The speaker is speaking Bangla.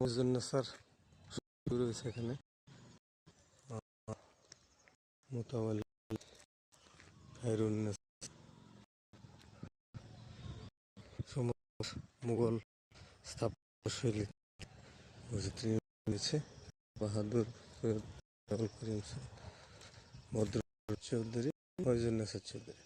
মজুন্নেসার শুরু রয়েছে এখানে মোতাবাল খায়রুন্নেস মুঘল স্থাপত্যশৈলী মসজিদটি বাহাদুর করিম ভদ্র চৌধুরী মজুন্নেসার চৌধুরী